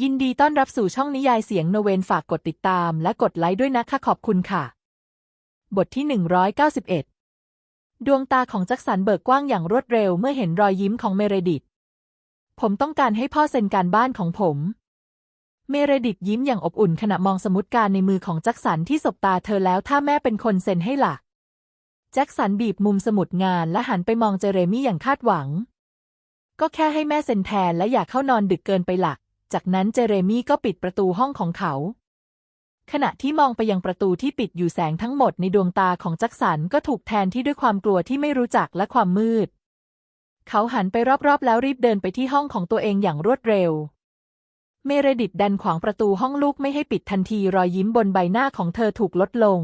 ยินดีต้อนรับสู่ช่องนิยายเสียงโนเวนฝากกดติดตามและกดไลค์ด้วยนะคะขอบคุณค่ะ บทที่ 191 ดวงตาของแจ็คสันเบิกกว้างอย่างรวดเร็วเมื่อเห็นรอยยิ้มของเมเรดิต ผมต้องการให้พ่อเซ็นการบ้านของผม เมเรดิตยิ้มอย่างอบอุ่นขณะมองสมุดการในมือของแจ็คสันที่สบตาเธอแล้วถ้าแม่เป็นคนเซ็นให้ล่ะแจ็คสันบีบมุมสมุดงานและหันไปมองเจเรมี่อย่างคาดหวัง ก็แค่ให้แม่เซ็นแทนและอย่าเข้านอนดึกเกินไปหลัก จากนั้นเจเรมี่ก็ปิดประตูห้องของเขา ขณะที่มองไปยังประตูที่ปิดอยู่แสงทั้งหมดในดวงตาของจ็คสันก็ถูกแทนที่ด้วยความกลัวที่ไม่รู้จักและความมืด เขาหันไปรอบๆ แล้วรีบเดินไปที่ห้องของตัวเองอย่างรวดเร็ว เมเรดิตดันขวางประตูห้องลูกไม่ให้ปิดทันทีรอยยิ้มบนใบหน้าของเธอถูกลดลง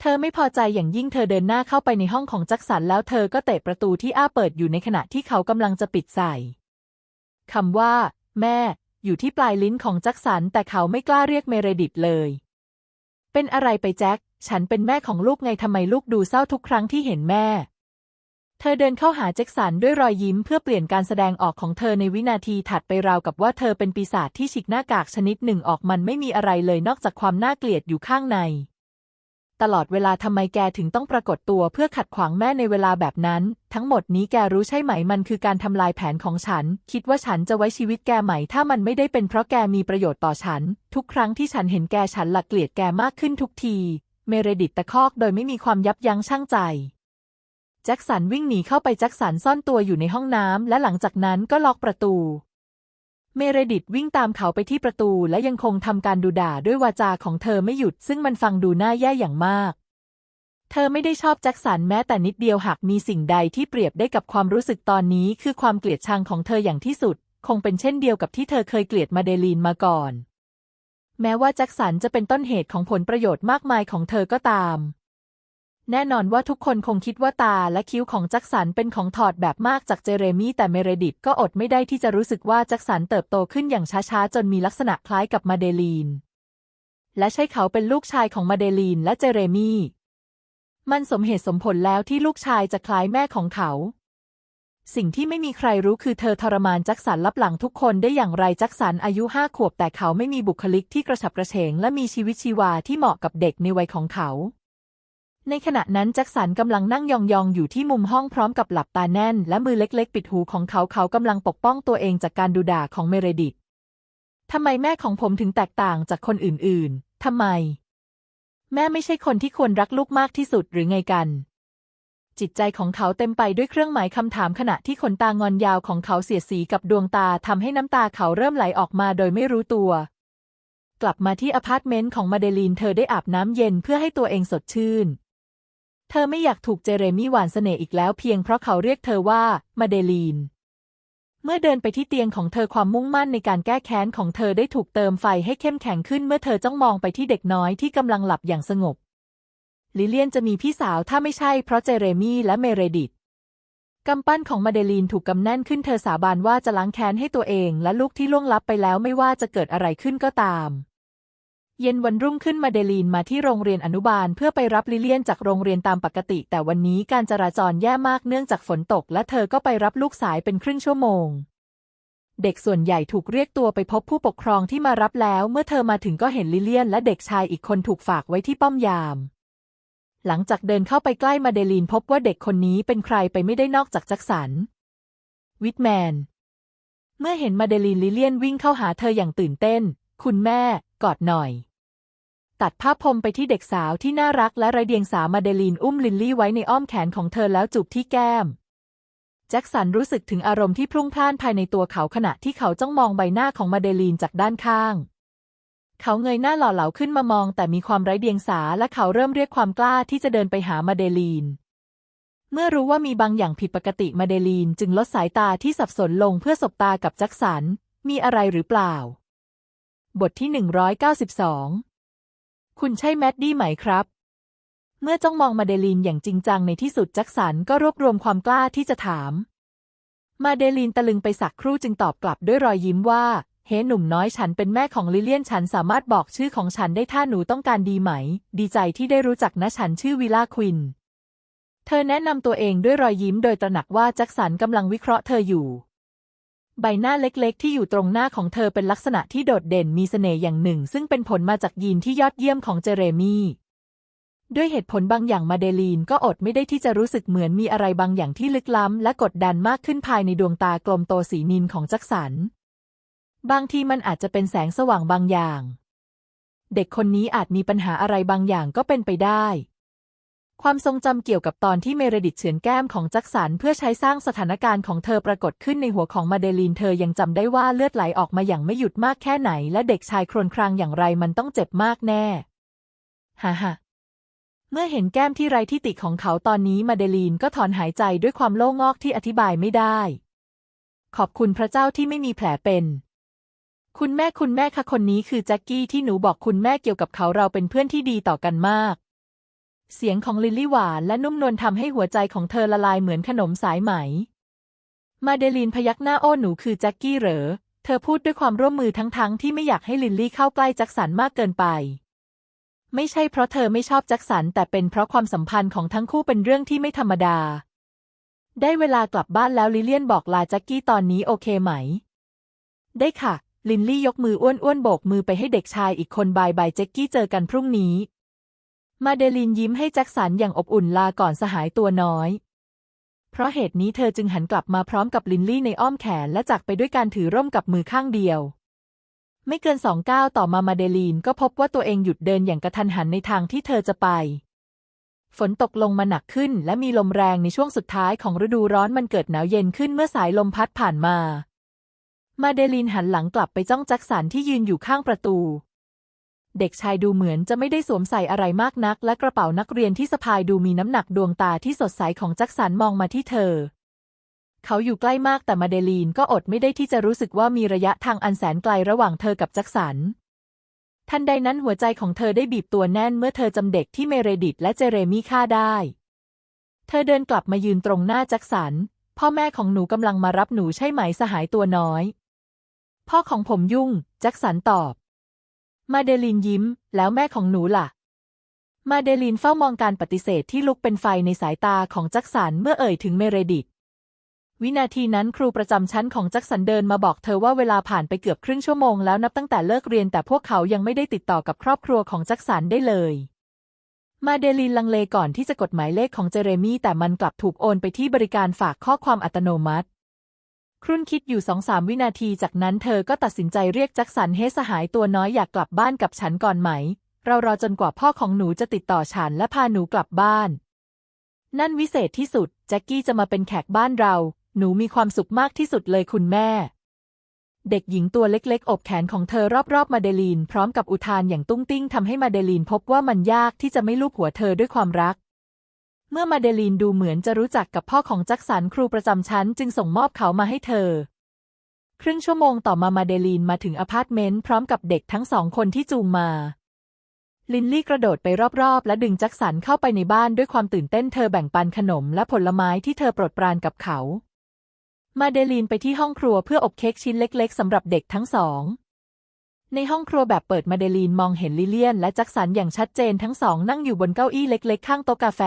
เธอไม่พอใจอย่างยิ่งเธอเดินหน้าเข้าไปในห้องของจ็คสันแล้วเธอก็เตะประตูที่อ้าเปิดอยู่ในขณะที่เขากำลังจะปิดใส่ คำว่า แม่ อยู่ที่ปลายลิ้นของแจ็คสัน แต่เขาไม่กล้าเรียกเมเรดิตเลย เป็นอะไรไปแจ็ค ฉันเป็นแม่ของลูกไงทำไมลูกดูเศร้าทุกครั้งที่เห็นแม่ เธอเดินเข้าหาแจ็คสันด้วยรอยยิ้มเพื่อเปลี่ยนการแสดงออกของเธอในวินาทีถัดไปราวกับว่าเธอเป็นปีศาจที่ฉีกหน้ากากชนิดหนึ่งออกมันไม่มีอะไรเลยนอกจากความน่าเกลียดอยู่ข้างใน ตลอดเวลาทำไมแกถึงต้องปรากฏตัวเพื่อขัดขวางแม่ในเวลาแบบนั้น ทั้งหมดนี้แกรู้ใช่ไหมมันคือการทำลายแผนของฉัน คิดว่าฉันจะไว้ชีวิตแกไหม ถ้ามันไม่ได้เป็นเพราะแกมีประโยชน์ต่อฉัน ทุกครั้งที่ฉันเห็นแกฉันหลักเกลียดแกมากขึ้นทุกที เมเรดิตตะคอกโดยไม่มีความยับยั้งชั่งใจแจ็คสันวิ่งหนีเข้าไปแจ็คสันซ่อนตัวอยู่ในห้องน้ำและหลังจากนั้นก็ล็อกประตู เมเรดิตวิ่งตามเขาไปที่ประตูและยังคงทำการดูด่าด้วยวาจาของเธอไม่หยุดซึ่งมันฟังดูน่าแย่อย่างมาก เธอไม่ได้ชอบแจ็คสันแม้แต่นิดเดียวหากมีสิ่งใดที่เปรียบได้กับความรู้สึกตอนนี้ คือความเกลียดชังของเธออย่างที่สุด คงเป็นเช่นเดียวกับที่เธอเคยเกลียดมาเดลีนมาก่อน แม้ว่าแจ็คสันจะเป็นต้นเหตุของผลประโยชน์มากมายของเธอก็ตาม แน่นอนว่าทุกคนคงคิดว่าตาและคิ้วของแจ็คสันเป็นของถอดแบบมากจากเจเรมี่แต่เมเรดิตก็อดไม่ได้ที่จะรู้สึกว่าแจ็คสันเติบโตขึ้นอย่างช้าๆ จนมีลักษณะคล้ายกับมาเดลีน และใช่เขาเป็นลูกชายของมาเดลีนและเจเรมี่ มันสมเหตุสมผลแล้วที่ลูกชายจะคล้ายแม่ของเขา สิ่งที่ไม่มีใครรู้คือเธอทรมานแจ็คสันลับหลังทุกคนได้อย่างไรแจ็คสันอายุห้าขวบแต่เขาไม่มีบุคลิกที่กระฉับกระเฉงและมีชีวิตชีวาที่เหมาะกับเด็กในวัยของเขา ในขณะนั้นแจ็คสันกำลังนั่งยองๆ อยู่ที่มุมห้องพร้อมกับหลับตาแน่น และมือเล็กๆ ปิดหูของเขาเขากำลังปกป้องตัวเองจากการดูด่าของเมเรดิตทำไมแม่ของผมถึงแตกต่างจากคนอื่นๆ ทำไม แม่ไม่ใช่คนที่ควรรักลูกมากที่สุดหรือไงกัน จิตใจของเขาเต็มไปด้วยเครื่องหมายคำถามขณะที่ขนตางอนยาวของเขาเสียดสีกับดวงตาทำให้น้ำตาเขาเริ่มไหลออกมาโดยไม่รู้ตัว กลับมาที่อพาร์ตเมนต์ของมาเดลีนเธอได้อาบน้ำเย็นเพื่อให้ตัวเองสดชื่น เธอไม่อยากถูกเจเรมี่หวานเสน่ห์อีกแล้วเพียงเพราะเขาเรียกเธอว่ามาเดลีน เมื่อเดินไปที่เตียงของเธอความมุ่งมั่นในการแก้แค้นของเธอได้ถูกเติมไฟให้เข้มแข็งขึ้นเมื่อเธอจ้องมองไปที่เด็กน้อยที่กำลังหลับอย่างสงบ ลิเลียนจะมีพี่สาวถ้าไม่ใช่เพราะเจเรมี่และเมเรดิตกำปั้นของมาเดลีนถูกกำแน่นขึ้นเธอสาบานว่าจะล้างแค้นให้ตัวเองและลูกที่ล่วงลับไปแล้วไม่ว่าจะเกิดอะไรขึ้นก็ตาม เย็นวันรุ่งขึ้นมาเดลีนมาที่โรงเรียนอนุบาลเพื่อไปรับลิเลียนจากโรงเรียนตามปกติ แต่วันนี้การจราจรแย่มากเนื่องจากฝนตก และเธอก็ไปรับลูกสายเป็นครึ่งชั่วโมง เด็กส่วนใหญ่ถูกเรียกตัวไปพบผู้ปกครองที่มารับแล้ว เมื่อเธอมาถึงก็เห็นลิเลียน และเด็กชายอีกคนถูกฝากไว้ที่ป้อมยาม หลังจากเดินเข้าไปใกล้มาเดลีนพบว่าเด็กคนนี้เป็นใครไปไม่ได้นอกจากจ็คสัน วิทแมน เมื่อเห็นมาเดลีนลิเลียนวิ่งเข้าหาเธออย่างตื่นเต้น คุณแม่ กอดหน่อย ตัดภาพพรมไปที่เด็กสาวที่น่ารักและไรเดียงสามาเดลีนอุ้มลินลี่ไว้ในอ้อมแขนของเธอแล้วจูบที่แก้ม แจ็คสันรู้สึกถึงอารมณ์ที่พรุ่งพล่านภายในตัวเขาขณะที่เขาจ้องมองใบหน้าของมาเดลีนจากด้านข้าง เขาเงยหน้าหล่อเหลาขึ้นมามอง แต่มีความไร้เดียงสาและเขาเริ่มเรียกความกล้าที่จะเดินไปหามาเดลีน เมื่อรู้ว่ามีบางอย่างผิดปกติมาเดลีนจึงลดสายตาที่สับสนลงเพื่อสบตากับแจ็คสัน มีอะไรหรือเปล่า บทที่192 คุณใช่แมดดี้ไหมครับ เมื่อจ้องมองมาเดลีนอย่างจริงจังในที่สุดแจ็คสันก็รวบรวมความกล้าที่จะถาม มาเดลีนตะลึงไปสักครู่จึงตอบกลับด้วยรอยยิ้มว่า เฮ้หนุ่มน้อยฉันเป็นแม่ของลิเลียนฉันสามารถบอกชื่อของฉันได้ถ้าหนูต้องการดีไหม ดีใจที่ได้รู้จักนะฉันชื่อวิลาควิน เธอแนะนำตัวเองด้วยรอยยิ้มโดยตระหนักว่าแจ็คสันกำลังวิเคราะห์เธออยู่ ใบหน้าเล็กๆ ที่อยู่ตรงหน้าของเธอเป็นลักษณะที่โดดเด่นมีเสน่ห์อย่างหนึ่ง ซึ่งเป็นผลมาจากยีนที่ยอดเยี่ยมของเจเรมี่ด้วยเหตุผลบางอย่างมาเดลีนก็อดไม่ได้ที่จะรู้สึกเหมือนมีอะไรบางอย่างที่ลึกล้ำและกดดันมากขึ้นภายในดวงตากลมโตสีนินของแจ็คสัน บางทีมันอาจจะเป็นแสงสว่างบางอย่าง เด็กคนนี้อาจมีปัญหาอะไรบางอย่างก็เป็นไปได้ ความทรงจำเกี่ยวกับตอนที่เมเรดิตเฉือนแก้มของแจ็คสันเพื่อใช้สร้างสถานการณ์ของเธอปรากฏขึ้นในหัวของมาเดลีนเธอยังจำได้ว่าเลือดไหลออกมาอย่างไม่หยุดมากแค่ไหน และเด็กชายครวญครางอย่างไรมันต้องเจ็บมากแน่ฮ่าฮ่าเมื่อเห็นแก้มที่ไรที่ติของเขาตอนนี้มาเดลีนก็ถอนหายใจด้วยความโล่งอกที่อธิบายไม่ได้ ขอบคุณพระเจ้าที่ไม่มีแผลเป็น คุณแม่คุณแม่คะคนนี้คือแจ็คกี้ที่หนูบอกคุณแม่เกี่ยวกับเขาเราเป็นเพื่อนที่ดีต่อกันมาก เสียงของลิลลี่หวานและนุ่มนวลทำให้หัวใจของเธอละลายเหมือนขนมสายไหม มาเดลีนพยักหน้าโอ้หนูคือแจ็คกี้เหรอ เธอพูดด้วยความร่วมมือทั้งๆทที่ไม่อยากให้ลิลลี่เข้าใกล้แจ็คสันมากเกินไป ไม่ใช่เพราะเธอไม่ชอบแจ็คสัน แต่เป็นเพราะความสัมพันธ์ของทั้งคู่เป็นเรื่องที่ไม่ธรรมดา ได้เวลากลับบ้านแล้วลิเลียนบอกลาแจ็คกี้ตอนนี้โอเคไหม ได้ค่ะ ลินลี่ยกมืออ้วนๆโบกมือไปให้เด็กชายอีกคนบายบายแจ็คกี้เจอกันพรุ่งนี้ มาเดลินยิ้มให้แจ็คสันอย่างอบอุ่นลาก่อนสหายตัวน้อย เพราะเหตุนี้เธอจึงหันกลับมาพร้อมกับลินลี่ในอ้อมแขนและจากไปด้วยการถือร่มกับมือข้างเดียว ไม่เกินสองก้าวต่อมามาเดลีนก็พบว่าตัวเองหยุดเดินอย่างกระทันหันในทางที่เธอจะไป ฝนตกลงมาหนักขึ้นและมีลมแรงในช่วงสุดท้ายของฤดูร้อนมันเกิดหนาวเย็นขึ้นเมื่อสายลมพัดผ่านมา มาเดลีนหันหลังกลับไปจ้องแจ็คสันที่ยืนอยู่ข้างประตู เด็กชายดูเหมือนจะไม่ได้สวมใส่อะไรมากนัก และกระเป๋านักเรียนที่สะพายดูมีน้ำหนักดวงตาที่สดใสของแจ็คสันมองมาที่เธอ เขาอยู่ใกล้มากแต่มาเดลีนก็อดไม่ได้ที่จะรู้สึกว่ามีระยะทางอันแสนไกลระหว่างเธอกับแจ็คสัน ทันใดนั้นหัวใจของเธอได้บีบตัวแน่นเมื่อเธอจำเด็กที่เมเรดิตและเจเรมี่ฆ่าได้ เธอเดินกลับมายืนตรงหน้าแจ็คสัน พ่อแม่ของหนูกำลังมารับหนูใช่ไหมสหายตัวน้อย พ่อของผมยุ่งแจ็คสันตอบ มาเดลีนยิ้ม แล้วแม่ของหนูล่ะ มาเดลีนเฝ้ามองการปฏิเสธที่ลุกเป็นไฟในสายตาของจ็คสันเมื่อเอ่ยถึงเมเรดิตวินาทีนั้นครูประจำชั้นของจ็คสันเดินมาบอกเธอว่าเวลาผ่านไปเกือบครึ่งชั่วโมงแล้วนับตั้งแต่เลิกเรียนแต่พวกเขายังไม่ได้ติดต่อกับครอบครัวของจ็คสันได้เลย มาเดลีนลังเลก่อนที่จะกดหมายเลขของเจเรมี่แต่มันกลับถูกโอนไปที่บริการฝากข้อความอัตโนมัติ ครุ่นคิดอยู่สองสามวินาทีจากนั้นเธอก็ตัดสินใจเรียกแจ็คสันเฮสหายตัวน้อยอยากกลับบ้านกับฉันก่อนไหม เรารอจนกว่าพ่อของหนูจะติดต่อฉันและพาหนูกลับบ้าน นั่นวิเศษที่สุด แจ็คกี้จะมาเป็นแขกบ้านเรา หนูมีความสุขมากที่สุดเลยคุณแม่ เด็กหญิงตัวเล็กๆ อบแขนของเธอรอบๆ มาเดลีน พร้อมกับอุทานอย่างตุ้งติ้งทำให้มาเดลีนพบว่ามันยากที่จะไม่ลูบหัวเธอด้วยความรัก เมื่อมาเดลีนดูเหมือนจะรู้จักกับพ่อของแจ็คสันครูประจำชั้นจึงส่งมอบเขามาให้เธอ ครึ่งชั่วโมงต่อมามาเดลีนมาถึงอพาร์ตเมนต์พร้อมกับเด็กทั้งสองคนที่จูงมา ลินลี่กระโดดไปรอบๆ และดึงแจ็คสันเข้าไปในบ้านด้วยความตื่นเต้นเธอแบ่งปันขนมและผลไม้ที่เธอโปรดปรานกับเขา มาเดลีนไปที่ห้องครัวเพื่ออบเค้กชิ้นเล็ก ๆสำหรับเด็กทั้งสองในห้องครัวแบบเปิดมาเดลีนมองเห็นลิเลียน และแจ็คสันอย่างชัดเจนทั้งสองนั่งอยู่บนเก้าอี้เล็ก ๆ ข้างโต๊ะกาแฟ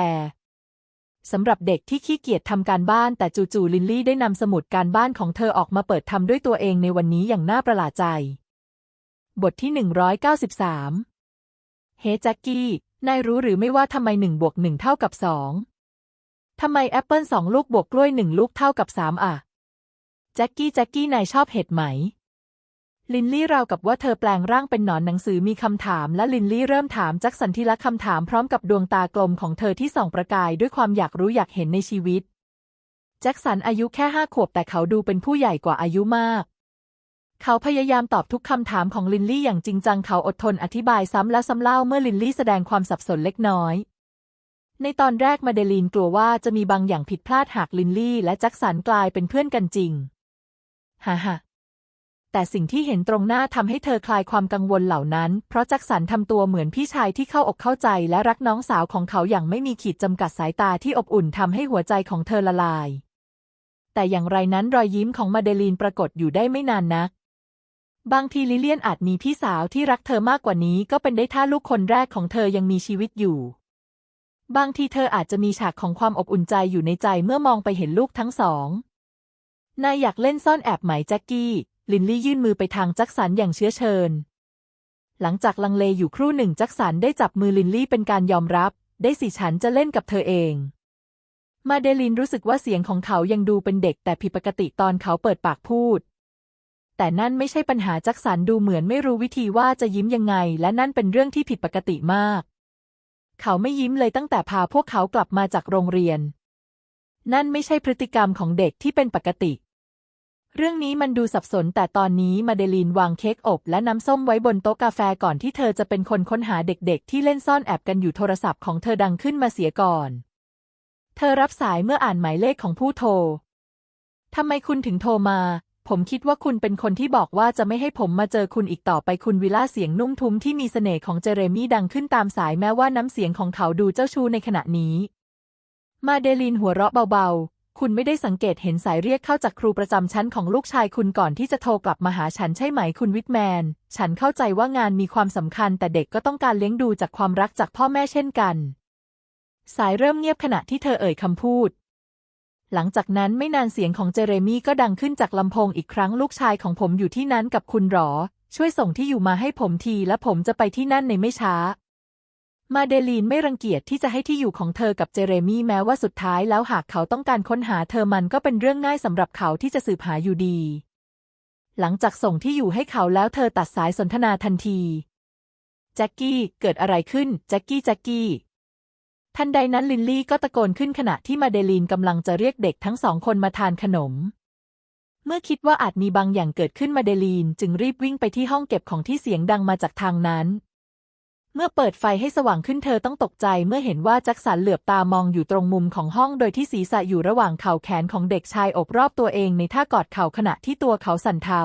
สำหรับเด็กที่ขี้เกียจทำการบ้านแต่จู่ๆลินลี่ได้นำสมุดการบ้านของเธอออกมาเปิดทำด้วยตัวเองในวันนี้อย่างน่าประหลาดใจ บทที่ 193 เฮ้แจ็คกี้ นายรู้หรือไม่ว่าทำไมหนึ่งบวกหนึ่งเท่ากับสองทำไมแอปเปิลสองลูกบวกกล้วยหนึ่งลูกเท่ากับสามอะ แจ็คกี้แจ็คกี้นายชอบเห็ดไหม ลินลี่ราวกับว่าเธอแปลงร่างเป็นหนอนหนังสือมีคำถาม และลินลี่เริ่มถามแจ็คสันทีละคำถามพร้อมกับดวงตากลมของเธอที่ส่องประกายด้วยความอยากรู้อยากเห็นในชีวิต แจ็คสันอายุแค่ห้าขวบแต่เขาดูเป็นผู้ใหญ่กว่าอายุมาก เขาพยายามตอบทุกคำถามของลินลี่อย่างจริงจังเขาอดทนอธิบายซ้ำและซ้ำเล่าเมื่อลินลี่แสดงความสับสนเล็กน้อย ในตอนแรกมาเดลีนกลัวว่าจะมีบางอย่างผิดพลาดหากลินลี่ และแจ็คสันกลายเป็นเพื่อนกันจริงฮ่าฮ่า แต่สิ่งที่เห็นตรงหน้าทำให้เธอคลายความกังวลเหล่านั้น เพราะแจ็คสันทำตัวเหมือนพี่ชายที่เข้าอกเข้าใจและรักน้องสาวของเขาอย่างไม่มีขีดจำกัดสายตาที่อบอุ่นทำให้หัวใจของเธอละลาย แต่อย่างไรนั้นรอยยิ้มของมาเดลีนปรากฏอยู่ได้ไม่นานนัก บางทีลิเลียนอาจมีพี่สาวที่รักเธอมากกว่านี้ก็เป็นได้ถ้าลูกคนแรกของเธอยังมีชีวิตอยู่ บางทีเธออาจจะมีฉากของความอบอุ่นใจอยู่ในใจเมื่อมองไปเห็นลูกทั้งสองนายอยากเล่นซ่อนแอบไหมแจ็คกี้ ลินลี่ยื่นมือไปทางจ็คสันอย่างเชื้อเชิญ หลังจากลังเลอยู่ครู่หนึ่งจ็คสันได้จับมือลินลี่เป็นการยอมรับ ได้สิฉันจะเล่นกับเธอเอง มาเดลินรู้สึกว่าเสียงของเขายังดูเป็นเด็กแต่ผิดปกติตอนเขาเปิดปากพูด แต่นั่นไม่ใช่ปัญหาจ็คสันดูเหมือนไม่รู้วิธีว่าจะยิ้มยังไง และนั่นเป็นเรื่องที่ผิดปกติมาก เขาไม่ยิ้มเลยตั้งแต่พาพวกเขากลับมาจากโรงเรียน นั่นไม่ใช่พฤติกรรมของเด็กที่เป็นปกติ เรื่องนี้มันดูสับสนแต่ตอนนี้มาเดลีนวางเค้กอบและน้ำส้มไว้บนโต๊ะกาแฟก่อนที่เธอจะเป็นคนค้นหาเด็กๆ ที่เล่นซ่อนแอบกันอยู่โทรศัพท์ของเธอดังขึ้นมาเสียก่อน เธอรับสายเมื่ออ่านหมายเลขของผู้โทร ทำไมคุณถึงโทรมา ผมคิดว่าคุณเป็นคนที่บอกว่าจะไม่ให้ผมมาเจอคุณอีกต่อไปคุณวิล่าเสียงนุ่มทุ้มที่มีเสน่ห์ของเจเรมี่ดังขึ้นตามสายแม้ว่าน้ำเสียงของเขาดูเจ้าชู้ในขณะนี้ มาเดลินหัวเราะเบาๆ คุณไม่ได้สังเกตเห็นสายเรียกเข้าจากครูประจำชั้นของลูกชายคุณก่อนที่จะโทรกลับมาหาฉันใช่ไหมคุณวิทแมน ฉันเข้าใจว่างานมีความสำคัญแต่เด็กก็ต้องการเลี้ยงดูจากความรักจากพ่อแม่เช่นกัน สายเริ่มเงียบขณะที่เธอเอ่ยคำพูด หลังจากนั้นไม่นานเสียงของเจเรมี่ก็ดังขึ้นจากลำโพงอีกครั้งลูกชายของผมอยู่ที่นั้นกับคุณหรอ ช่วยส่งที่อยู่มาให้ผมทีและผมจะไปที่นั่นในไม่ช้า มาเดลีนไม่รังเกียจที่จะให้ที่อยู่ของเธอกับเจเรมี่แม้ว่าสุดท้ายแล้วหากเขาต้องการค้นหาเธอมันก็เป็นเรื่องง่ายสำหรับเขาที่จะสืบหาอยู่ดี หลังจากส่งที่อยู่ให้เขาแล้วเธอตัดสายสนทนาทันทีแจ็คกี้เกิดอะไรขึ้นแจ็คกี้แจ็คกี้ทันใดนั้นลินลี่ก็ตะโกนขึ้นขณะที่มาเดลีนกำลังจะเรียกเด็กทั้งสองคนมาทานขนม เมื่อคิดว่าอาจมีบางอย่างเกิดขึ้นมาเดลีนจึงรีบวิ่งไปที่ห้องเก็บของที่เสียงดังมาจากทางนั้น เมื่อเปิดไฟให้สว่างขึ้นเธอต้องตกใจเมื่อเห็นว่าแจ็คสันเหลือบตามองอยู่ตรงมุมของห้องโดยที่ศีรษะอยู่ระหว่างเข่าแขนของเด็กชายอบรอบตัวเองในท่ากอดเข่าขณะที่ตัวเขาสั่นเทา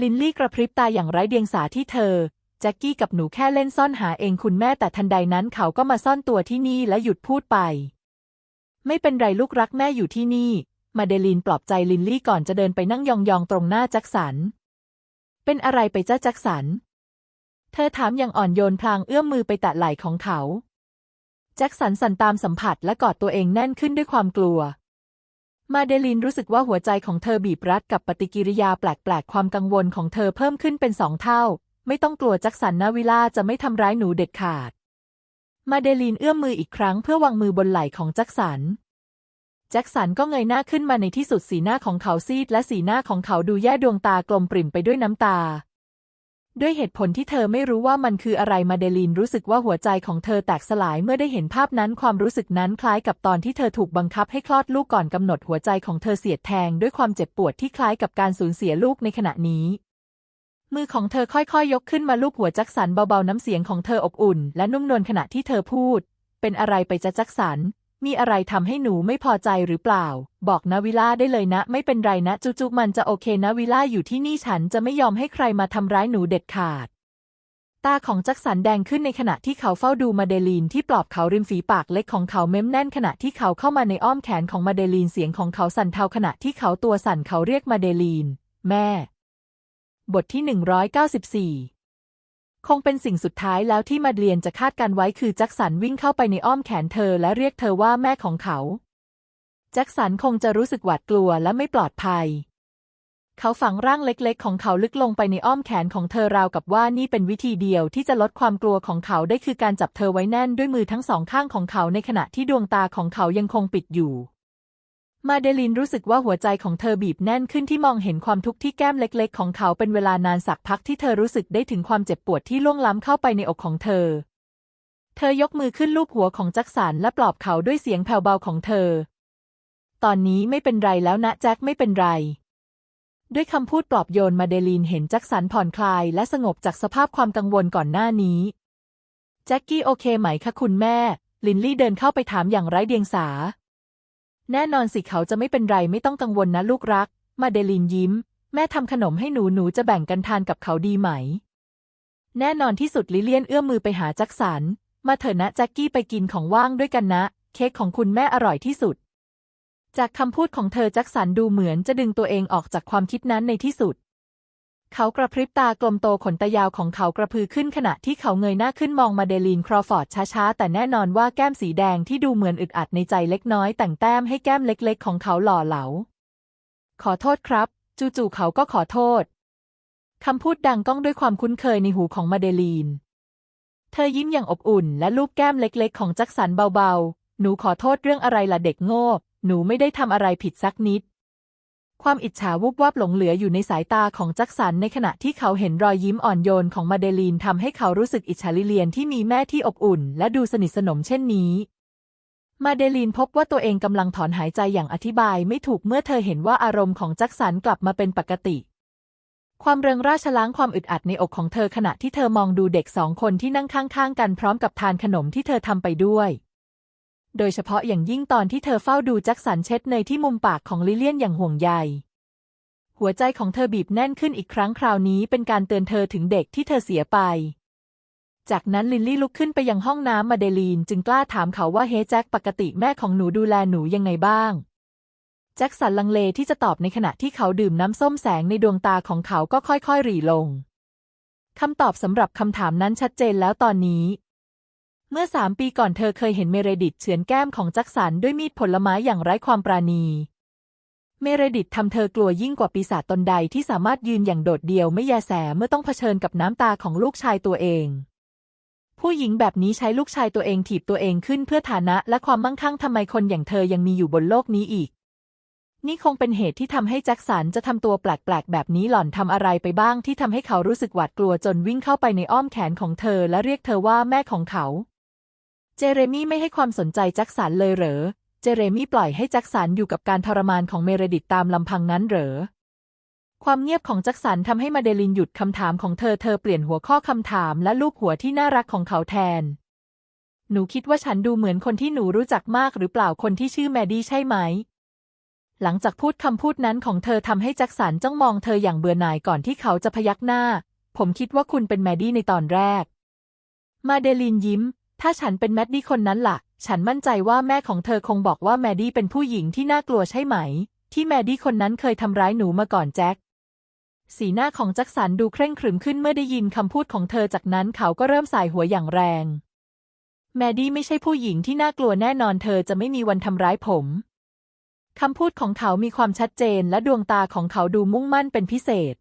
ลินลี่กระพริบตาอย่างไร้เดียงสาที่เธอ แจ็คกี้กับหนูแค่เล่นซ่อนหาเองคุณแม่แต่ทันใดนั้นเขาก็มาซ่อนตัวที่นี่และหยุดพูดไป ไม่เป็นไรลูกรักแม่อยู่ที่นี่ มาเดลีนปลอบใจลินลี่ก่อนจะเดินไปนั่งยองๆตรงหน้าแจ็คสัน เป็นอะไรไปจ้าแจ็คสัน เธอถามอย่างอ่อนโยนพลางเอื้อมมือไปแตะไหล่ของเขา แจ็คสันสั่นตามสัมผัสและกอดตัวเองแน่นขึ้นด้วยความกลัว มาเดลินรู้สึกว่าหัวใจของเธอบีบรัดกับปฏิกิริยาแปลกๆ ความกังวลของเธอเพิ่มขึ้นเป็นสองเท่า ไม่ต้องกลัวแจ็คสันนาวิลาจะไม่ทำร้ายหนูเด็ดขาด มาเดลินเอื้อมมืออีกครั้งเพื่อวางมือบนไหล่ของแจ็คสันแจ็คสันก็เงยหน้าขึ้นมาในที่สุดสีหน้าของเขาซีดและสีหน้าของเขาดูแย่ดวงตากลมปริ่มไปด้วยน้ำตา ด้วยเหตุผลที่เธอไม่รู้ว่ามันคืออะไรมาเดลีนรู้สึกว่าหัวใจของเธอแตกสลายเมื่อได้เห็นภาพนั้นความรู้สึกนั้นคล้ายกับตอนที่เธอถูกบังคับให้คลอดลูกก่อนกำหนดหัวใจของเธอเสียดแทงด้วยความเจ็บปวดที่คล้ายกับการสูญเสียลูกในขณะนี้ มือของเธอค่อยๆยกขึ้นมาลูบหัวจ็คสันเบาๆน้ำเสียงของเธออบอุ่น และนุ่มนวลขณะที่เธอพูด เป็นอะไรไปจะจ็คสัน มีอะไรทำให้หนูไม่พอใจหรือเปล่า บอกนะวิล่าได้เลยนะ ไม่เป็นไรนะ จุ๊บมันจะโอเคนะวิล่าอยู่ที่นี่ฉันจะไม่ยอมให้ใครมาทำร้ายหนูเด็ดขาด ตาของจ็คสันแดงขึ้นในขณะที่เขาเฝ้าดูมาเดลีนที่ปลอบเขาริมฝีปากเล็กของเขาเม้มแน่นขณะที่เขาเข้ามาในอ้อมแขนของมาเดลีนเสียงของเขาสั่นเทาขณะที่เขาตัวสั่นเขาเรียกมาเดลีน แม่ บทที่194 คงเป็นสิ่งสุดท้ายแล้วที่มาเดลีนจะคาดการไว้คือแจ็คสันวิ่งเข้าไปในอ้อมแขนเธอและเรียกเธอว่าแม่ของเขา แจ็คสันคงจะรู้สึกหวาดกลัวและไม่ปลอดภัย เขาฝังร่างเล็กๆ ของเขาลึกลงไปในอ้อมแขนของเธอราวกับว่านี่เป็นวิธีเดียวที่จะลดความกลัวของเขาได้คือการจับเธอไว้แน่นด้วยมือทั้งสองข้างของเขาในขณะที่ดวงตาของเขายังคงปิดอยู่ มาเดลินรู้สึกว่าหัวใจของเธอบีบแน่นขึ้นที่มองเห็นความทุกข์ที่แก้มเล็กๆ ของเขาเป็นเวลานานสักพักที่เธอรู้สึกได้ถึงความเจ็บปวดที่ล่วงล้ำเข้าไปในอกของเธอ เธอยกมือขึ้นลูบหัวของแจ็คสันและปลอบเขาด้วยเสียงแผ่วเบาของเธอ ตอนนี้ไม่เป็นไรแล้วนะแจ็คไม่เป็นไร ด้วยคำพูดปลอบโยนมาเดลีนเห็นแจ็คสันผ่อนคลายและสงบจากสภาพความกังวลก่อนหน้านี้ แจ็คกี้โอเคไหมคะคุณแม่ ลินลี่เดินเข้าไปถามอย่างไร้เดียงสา แน่นอนสิเขาจะไม่เป็นไรไม่ต้องกังวลนะลูกรัก มาเดลินยิ้ม แม่ทำขนมให้หนูหนูจะแบ่งกันทานกับเขาดีไหม แน่นอนที่สุดลิเลียนเอื้อมมือไปหาแจ็คสัน มาเถอะนะแจ็คกี้ไปกินของว่างด้วยกันนะ เค้กของคุณแม่อร่อยที่สุด จากคำพูดของเธอแจ็คสันดูเหมือนจะดึงตัวเองออกจากความคิดนั้นในที่สุด เขากระพริบตากลมโตขนตายาวของเขากระพือขึ้นขณะที่เขาเงยหน้าขึ้นมองมาเดลีนครอฟอร์ดช้าๆ แต่แน่นอนว่าแก้มสีแดงที่ดูเหมือนอึดอัดในใจเล็กน้อยแต่งแต้มให้แก้มเล็กๆ ของเขาหล่อเหลา ขอโทษครับ จู่ๆเขาก็ขอโทษ คำพูดดังก้องด้วยความคุ้นเคยในหูของมาเดลีน เธอยิ้มอย่างอบอุ่นและลูบแก้มเล็กๆ ของแจ็คสันเบาๆ หนูขอโทษเรื่องอะไรล่ะเด็กโง่ หนูไม่ได้ทำอะไรผิดสักนิด ความอิจฉาวุบวับหลงเหลืออยู่ในสายตาของจ็คสันในขณะที่เขาเห็นรอยยิ้มอ่อนโยนของมาเดลีนทำให้เขารู้สึกอิจฉาลิเลียนที่มีแม่ที่อบอุ่น และดูสนิทสนมเช่นนี้ มาเดลีนพบว่าตัวเองกำลังถอนหายใจอย่างอธิบายไม่ถูกเมื่อเธอเห็นว่าอารมณ์ของจ็คสันกลับมาเป็นปกติ ความเริงร่าชล้างความอึดอัดในอกของเธอขณะที่เธอมองดูเด็กสองคนที่นั่งข้างๆ กันพร้อมกับทานขนมที่เธอทำไปด้วย โดยเฉพาะอย่างยิ่งตอนที่เธอเฝ้าดูแจ็คสันเช็ดเนยที่มุมปากของลิเลียนอย่างห่วงใย หัวใจของเธอบีบแน่นขึ้นอีกครั้งคราวนี้เป็นการเตือนเธอถึงเด็กที่เธอเสียไป จากนั้นลินลี่ลุกขึ้นไปยังห้องน้ำมาเดลีนจึงกล้าถามเขาว่าเฮ้แจ็คปกติแม่ของหนูดูแลหนูยังไงบ้างแจ็คสันลังเลที่จะตอบในขณะที่เขาดื่มน้ำส้มแสงในดวงตาของเขาก็ค่อยๆหรี่ลง คำตอบสำหรับคำถามนั้นชัดเจนแล้วตอนนี้ เมื่อสามปีก่อนเธอเคยเห็นเมเรดิตเฉือนแก้มของแจ็คสันด้วยมีดผลไม้อย่างไร้ความปราณี เมเรดิตทำเธอกลัวยิ่งกว่าปีศาจตนใดที่สามารถยืนอย่างโดดเดี่ยวไม่แยแสเมื่อต้องเผชิญกับน้ำตาของลูกชายตัวเอง ผู้หญิงแบบนี้ใช้ลูกชายตัวเองถีบตัวเองขึ้นเพื่อฐานะและความมั่งคั่งทำไมคนอย่างเธอยังมีอยู่บนโลกนี้อีก นี่คงเป็นเหตุที่ทำให้แจ็คสันจะทำตัวแปลกๆแบบนี้หล่อนทำอะไรไปบ้างที่ทำให้เขารู้สึกหวาดกลัวจนวิ่งเข้าไปในอ้อมแขนของเธอและเรียกเธอว่าแม่ของเขา เจเรมี่ไม่ให้ความสนใจแจ็คสันเลยเหรอ เจเรมี่ปล่อยให้แจ็คสันอยู่กับการทรมานของเมเรดิตตามลำพังนั้นเหรอ ความเงียบของแจ็คสันทำให้มาเดลินหยุดคำถามของเธอ เธอเปลี่ยนหัวข้อคำถามและลูบหัวที่น่ารักของเขาแทน หนูคิดว่าฉันดูเหมือนคนที่หนูรู้จักมากหรือเปล่าคนที่ชื่อแมดดี้ใช่ไหม หลังจากพูดคำพูดนั้นของเธอทำให้แจ็คสันจ้องมองเธออย่างเบื่อหน่ายก่อนที่เขาจะพยักหน้า ผมคิดว่าคุณเป็นแมดดี้ในตอนแรก มาเดลินยิ้ม ถ้าฉันเป็นแมดดี้คนนั้นล่ะ ฉันมั่นใจว่าแม่ของเธอคงบอกว่าแมดดี้เป็นผู้หญิงที่น่ากลัวใช่ไหม ที่แมดดี้คนนั้นเคยทำร้ายหนูมาก่อนแจ็คสีหน้าของแจ็คสันดูเคร่งขรึมขึ้นเมื่อได้ยินคำพูดของเธอจากนั้นเขาก็เริ่มสายหัวอย่างแรง แมดดี้ไม่ใช่ผู้หญิงที่น่ากลัวแน่นอนเธอจะไม่มีวันทำร้ายผมคำพูดของเขามีความชัดเจนและดวงตาของเขาดูมุ่งมั่นเป็นพิเศษ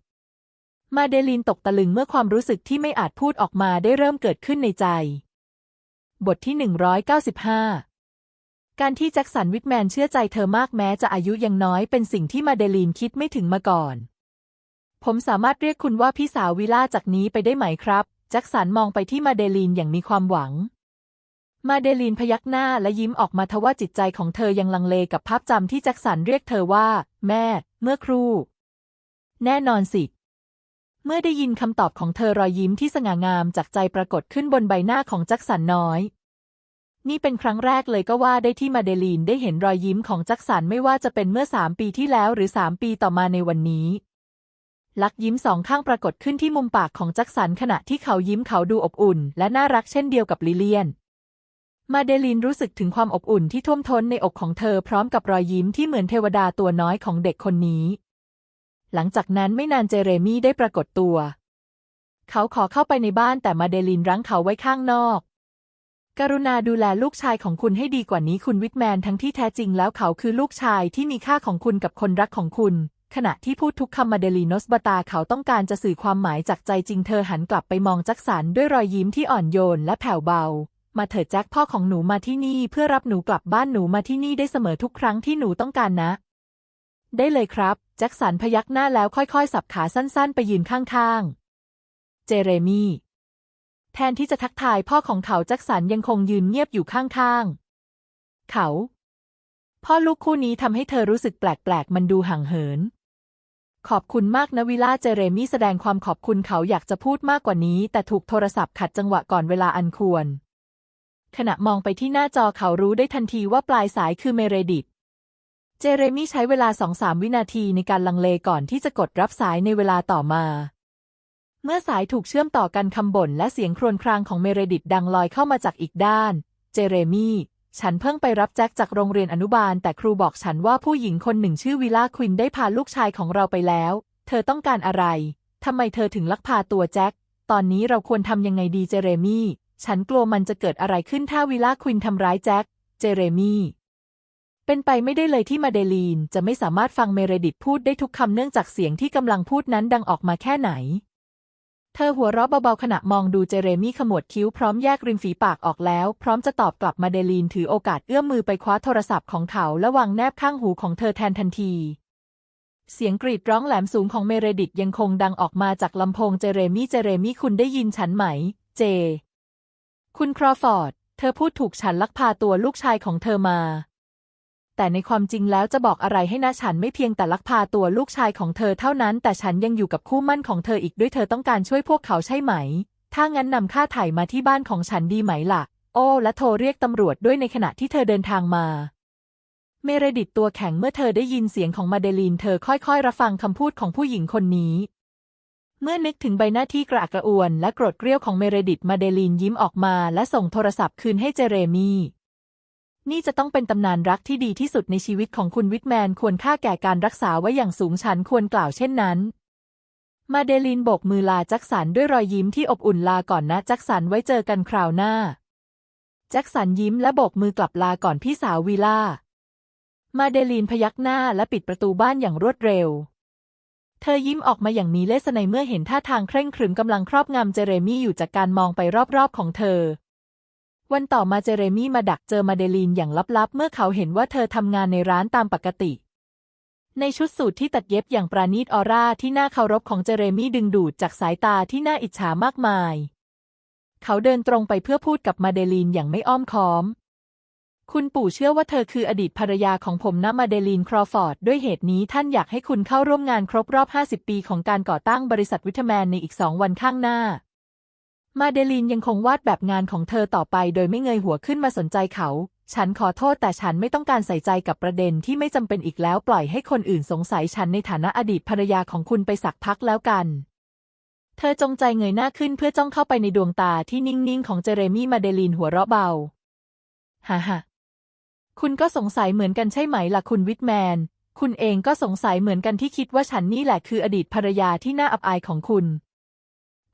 มาเดลีนตกตะลึงเมื่อความรู้สึกที่ไม่อาจพูดออกมาได้เริ่มเกิดขึ้นในใจ บทที่ 195 การที่แจ็คสันวิทแมนเชื่อใจเธอมากแม้จะอายุยังน้อยเป็นสิ่งที่มาเดลีนคิดไม่ถึงมาก่อน ผมสามารถเรียกคุณว่าพี่สาววิล่าจากนี้ไปได้ไหมครับ แจ็คสันมองไปที่มาเดลีนอย่างมีความหวัง มาเดลีนพยักหน้าและยิ้มออกมาทว่าจิตใจของเธอยังลังเลกับภาพจำที่แจ็คสันเรียกเธอว่า แม่ เมื่อครู่ แน่นอนสิ เมื่อได้ยินคำตอบของเธอรอยยิ้มที่สง่างามจากใจปรากฏขึ้นบนใบหน้าของแจ็คสันน้อย นี่เป็นครั้งแรกเลยก็ว่าได้ที่มาเดลีนได้เห็นรอยยิ้มของแจ็คสันไม่ว่าจะเป็นเมื่อสามปีที่แล้วหรือสามปีต่อมาในวันนี้ลักยิ้มสองข้างปรากฏขึ้นที่มุมปากของแจ็คสันขณะที่เขายิ้มเขาดูอบอุ่น และน่ารักเช่นเดียวกับลิเลียน มาเดลีนรู้สึกถึงความอบอุ่นที่ท่วมท้นในอกของเธอพร้อมกับรอยยิ้มที่เหมือนเทวดาตัวน้อยของเด็กคนนี้ หลังจากนั้นไม่นานเจเรมี่ได้ปรากฏตัว เขาขอเข้าไปในบ้านแต่มาเดลีนรั้งเขาไว้ข้างนอก กรุณาดูแลลูกชายของคุณให้ดีกว่านี้คุณวิทแมนทั้งที่แท้จริงแล้วเขาคือลูกชายที่มีค่าของคุณกับคนรักของคุณ ขณะที่พูดทุกคำมาเดลีนอสบตาเขาต้องการจะสื่อความหมายจากใจจริงเธอหันกลับไปมองแจ็คสันด้วยรอยยิ้มที่อ่อนโยนและแผ่วเบามาเถิดแจ็คพ่อของหนูมาที่นี่เพื่อรับหนูกลับบ้านหนูมาที่นี่ได้เสมอทุกครั้งที่หนูต้องการนะ ได้เลยครับ แจ็คสันพยักหน้าแล้วค่อยๆ สับขาสั้นๆ ไปยืนข้างๆ เจเรมี่แทนที่จะทักทายพ่อของเขาแจ็คสันยังคงยืนเงียบอยู่ข้างๆ เขา พ่อลูกคู่นี้ทำให้เธอรู้สึกแปลกๆ มันดูห่างเหิน ขอบคุณมากนะวิลาเจเรมี่แสดงความขอบคุณเขาอยากจะพูดมากกว่านี้ แต่ถูกโทรศัพท์ขัดจังหวะก่อนเวลาอันควร ขณะมองไปที่หน้าจอเขารู้ได้ทันทีว่าปลายสายคือเมเรดิต เจเรมี่ใช้เวลาสองสามวินาทีในการลังเลก่อนที่จะกดรับสายในเวลาต่อมา เมื่อสายถูกเชื่อมต่อกันคำบ่นและเสียงครวญครางของเมเรดิตดังลอยเข้ามาจากอีกด้าน เจเรมี่ฉันเพิ่งไปรับแจ็คจากโรงเรียนอนุบาล แต่ครูบอกฉันว่าผู้หญิงคนหนึ่งชื่อวิลาควินได้พาลูกชายของเราไปแล้ว เธอต้องการอะไร ทำไมเธอถึงลักพาตัวแจ็ค ตอนนี้เราควรทำยังไงดีเจเรมี่ ฉันกลัวมันจะเกิดอะไรขึ้นถ้าวิลาควินทำร้ายแจ็ค เจเรมี่ เป็นไปไม่ได้เลยที่มาเดลีนจะไม่สามารถฟังเมเรดิตพูดได้ทุกคำเนื่องจากเสียงที่กำลังพูดนั้นดังออกมาแค่ไหน เธอหัวเราะเบาๆขณะมองดูเจเรมี่ขมวดคิ้วพร้อมแยกริมฝีปากออกแล้ว พร้อมจะตอบกลับมาเดลีนถือโอกาสเอื้อมมือไปคว้าโทรศัพท์ของเขาและวางแนบข้างหูของเธอแทนทันที เสียงกรีดร้องแหลมสูงของเมเรดิตยังคงดังออกมาจากลำโพงเจเรมี่เจเรมี่คุณได้ยินฉันไหม เจ คุณครอฟอร์ด เธอพูดถูกฉันลักพาตัวลูกชายของเธอมา แต่ในความจริงแล้วจะบอกอะไรให้นะฉันไม่เพียงแต่ลักพาตัวลูกชายของเธอเท่านั้น แต่ฉันยังอยู่กับคู่มั่นของเธออีกด้วยเธอต้องการช่วยพวกเขาใช่ไหม ถ้างั้นนำค่าไถ่มาที่บ้านของฉันดีไหมล่ะ โอ้และโทรเรียกตำรวจด้วยในขณะที่เธอเดินทางมาเมเรดิตตัวแข็งเมื่อเธอได้ยินเสียงของมาเดลีนเธอค่อยๆรับฟังคำพูดของผู้หญิงคนนี้ เมื่อนึกถึงใบหน้าที่กระอักกระอ่วนและโกรธเกรี้ยวของเมเรดิตมาเดลีนยิ้มออกมาและส่งโทรศัพท์คืนให้เจเรมี นี่จะต้องเป็นตำนานรักที่ดีที่สุดในชีวิตของคุณวิทแมนควรค่าแก่การรักษาไว้อย่างสูงฉันควรกล่าวเช่นนั้น มาเดลีนโบกมือลาแจ็คสันด้วยรอยยิ้มที่อบอุ่นลาก่อนนะแจ็คสันไว้เจอกันคราวหน้าแจ็คสันยิ้มและโบกมือกลับลาก่อนพี่สาววีล่า มาเดลีนพยักหน้าและปิดประตูบ้านอย่างรวดเร็ว เธอยิ้มออกมาอย่างมีเลสไนเมื่อเห็นท่าทางเคร่งครึมกำลังครอบงำเจเรมี่อยู่จากการมองไปรอบๆของเธอ วันต่อมาเจเรมี่มาดักเจอมาเดลีนอย่างลับๆ เมื่อเขาเห็นว่าเธอทำงานในร้านตามปกติ ในชุดสูทที่ตัดเย็บอย่างปราณีตออร่าที่น่าเคารพของเจเรมี่ดึงดูดจากสายตาที่น่าอิจฉามากมาย เขาเดินตรงไปเพื่อพูดกับมาเดลีนอย่างไม่อ้อมค้อม คุณปู่เชื่อว่าเธอคืออดีตภรรยาของผมนะมาเดลีนครอฟอร์ด ด้วยเหตุนี้ท่านอยากให้คุณเข้าร่วมงานครบรอบ 50 ปีของการก่อตั้งบริษัทวิทแมนในอีกสองวันข้างหน้า มาเดลีนยังคงวาดแบบงานของเธอต่อไปโดยไม่เงยหัวขึ้นมาสนใจเขา ฉันขอโทษแต่ฉันไม่ต้องการใส่ใจกับประเด็นที่ไม่จำเป็นอีกแล้วปล่อยให้คนอื่นสงสัยฉันในฐานะอดีตภรรยาของคุณไปสักพักแล้วกัน เธอจงใจเงยหน้าขึ้นเพื่อจ้องเข้าไปในดวงตาที่นิ่งๆของเจเรมี่มาเดลีนหัวเราะเบา ฮ่าฮ่าคุณก็สงสัยเหมือนกันใช่ไหมล่ะคุณวิทแมน คุณเองก็สงสัยเหมือนกันที่คิดว่าฉันนี่แหละคืออดีตภรรยาที่น่าอับอายของคุณ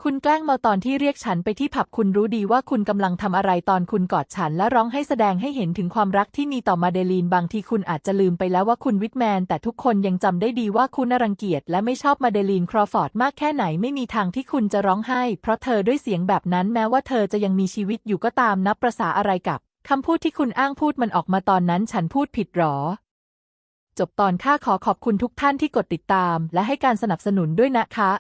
คุณแกล้งเมาตอนที่เรียกฉันไปที่ผับคุณรู้ดีว่าคุณกำลังทำอะไรตอนคุณกอดฉันและร้องให้แสดงให้เห็นถึงความรักที่มีต่อมาเดลีนบางทีคุณอาจจะลืมไปแล้วว่าคุณวิทแมน แต่ทุกคนยังจำได้ดีว่าคุณนรังเกียจและไม่ชอบมาเดลีนครอฟอร์ดมากแค่ไหนไม่มีทางที่คุณจะร้องไห้ เพราะเธอด้วยเสียงแบบนั้นแม้ว่าเธอจะยังมีชีวิตอยู่ก็ตามนับประษาอะไรกับคำพูดที่คุณอ้างพูดมันออกมาตอนนั้นฉันพูดผิดหรอจบตอนค่าขอขอบคุณทุกท่านที่กดติดตาม และให้การสนับสนุนด้วยนะคะ